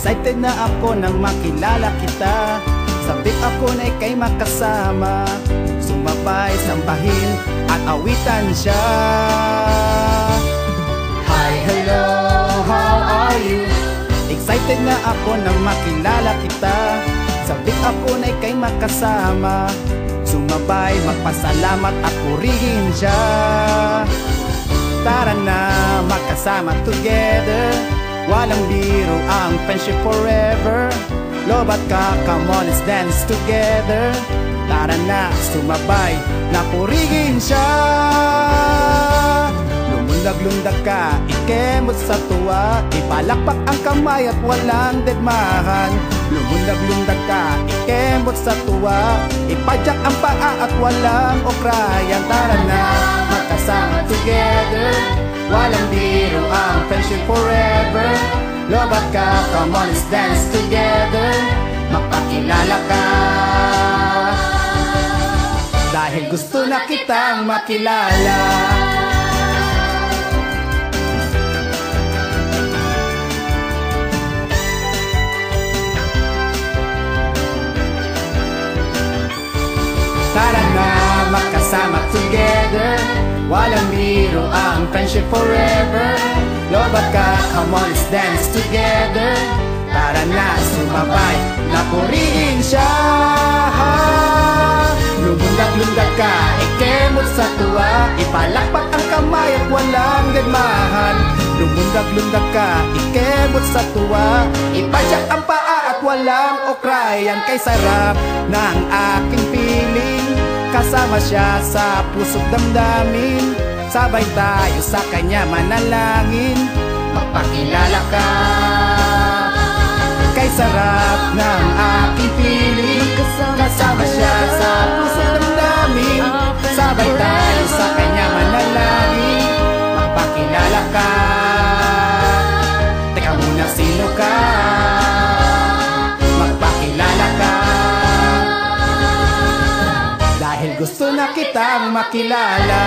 Excited na ako nang makilala kita. Sabik ako na ikay makasama. Sumabay, sambahin at awitan siya. Hi, hello, how are you? Excited na ako nang makilala kita. Sabik ako na ikay makasama. Sumabay, magpasalamat at purihin siya. Tara na makasama together Walang biro ang friendship forever. Love at ka, come on let's dance together. Tara na sumabay na purihin siya. Lumundag-lundag ka, ikemot sa tuwa. Ipalakpak ang kamay at walang dedmahan Lumundag-lundag ka, ikemot sa tuwa. Ipadyak ang paa at walang okrayan. Tara na, magkasama together. Walang biro friendship forever. Love at ka, come on let's dance together. Magpakilala ka. Dahil gusto na kitang makilala. Tara na makasama together. Walang biro ang friendship forever At ka, come on let's dance together. Tara na sumabay. Na purihin siya Lumundag-lundag ka, ikemot sa tuwa. Ipalakpak ang kamay at walang gadmahan Lumundag-lundag ka, ikemot sa tuwa. Ipadyak ang paa at walang okrayan Kay sarap ng aking piling. Kasama siya sa puso't damdamin Sabay tayo sa kanya manalangin. Magpakilala ka. Kay sarap ng aking piling. Kasama siya sa puso't damdamin Sabay tayo sa kanya manalangin. Magpakilala ka. Teka muna sino ka? Magpakilala ka. Dahil gusto na kitang makilala